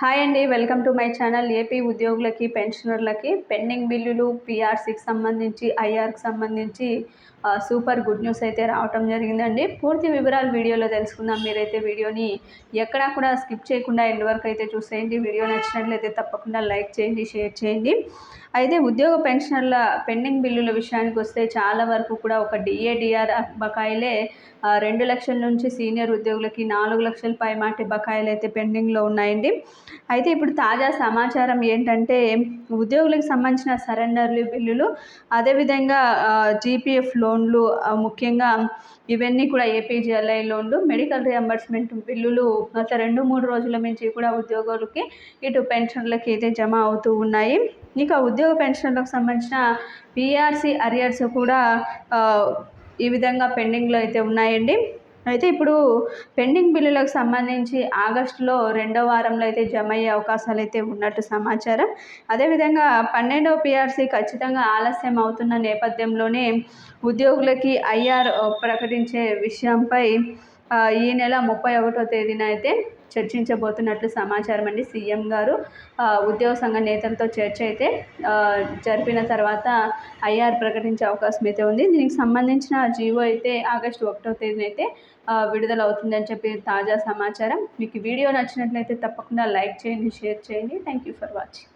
Hi అండి welcome to my channel AP ఉద్యోగులకి పెన్షనర్లకి. పెండింగ్ బిల్లులు పిఆర్సీకి సంబంధించి ఐఆర్కి సంబంధించి సూపర్ గుడ్ న్యూస్ అయితే రావటం జరిగిందండి. పూర్తి వివరాలు వీడియోలో తెలుసుకుందాం. మీరైతే వీడియోని ఎక్కడా కూడా స్కిప్ చేయకుండా ఎండ్ వరకు అయితే చూసేయండి. వీడియో నచ్చినట్లయితే తప్పకుండా లైక్ చేయండి షేర్ చేయండి. అయితే ఉద్యోగ పెన్షనర్ల పెండింగ్ బిల్లుల విషయానికి వస్తే చాలా వరకు కూడా ఒక డిఏడిఆర్ బకాయిలే రెండు లక్షల నుంచి సీనియర్ ఉద్యోగులకి నాలుగు లక్షల పైమాటి బకాయిలు అయితే పెండింగ్లో ఉన్నాయండి. అయితే ఇప్పుడు తాజా సమాచారం ఏంటంటే ఉద్యోగులకు సంబంధించిన సరెండర్లు బిల్లులు అదేవిధంగా జీపీఎఫ్ లోన్లు ముఖ్యంగా ఇవన్నీ కూడా ఏపీజీఎల్ఐ లోన్లు మెడికల్ రియంబర్స్మెంట్ బిల్లులు గత రెండు మూడు రోజుల నుంచి కూడా ఉద్యోగులకి ఇటు పెన్షన్లకి అయితే జమ అవుతూ ఉన్నాయి. ఇక ఉద్యోగ ఉద్యోగ పెన్షన్లకు సంబంధించిన పిఆర్సీ అరియర్స్ కూడా ఈ విధంగా పెండింగ్లో అయితే ఉన్నాయండి. అయితే ఇప్పుడు పెండింగ్ బిల్లులకు సంబంధించి ఆగస్టులో రెండో వారంలో అయితే జమ అయ్యే అవకాశాలు అయితే ఉన్నట్టు సమాచారం. అదేవిధంగా పన్నెండవ పిఆర్సీ ఖచ్చితంగా ఆలస్యం అవుతున్న నేపథ్యంలోనే ఉద్యోగులకి ఐఆర్ ప్రకటించే విషయంపై ఈ నెల ముప్పై ఒకటో తేదీన అయితే చర్చించబోతున్నట్లు సమాచారం అండి. సీఎం గారు ఉద్యోగ సంఘ నేతలతో చర్చ అయితే జరిపిన తర్వాత ఐఆర్ ప్రకటించే అవకాశం అయితే ఉంది. దీనికి సంబంధించిన జీవో అయితే ఆగస్టు ఒకటో తేదీన అయితే విడుదల అవుతుందని చెప్పి తాజా సమాచారం. మీకు వీడియో నచ్చినట్లయితే తప్పకుండా లైక్ చేయండి షేర్ చేయండి. Thank you for watching.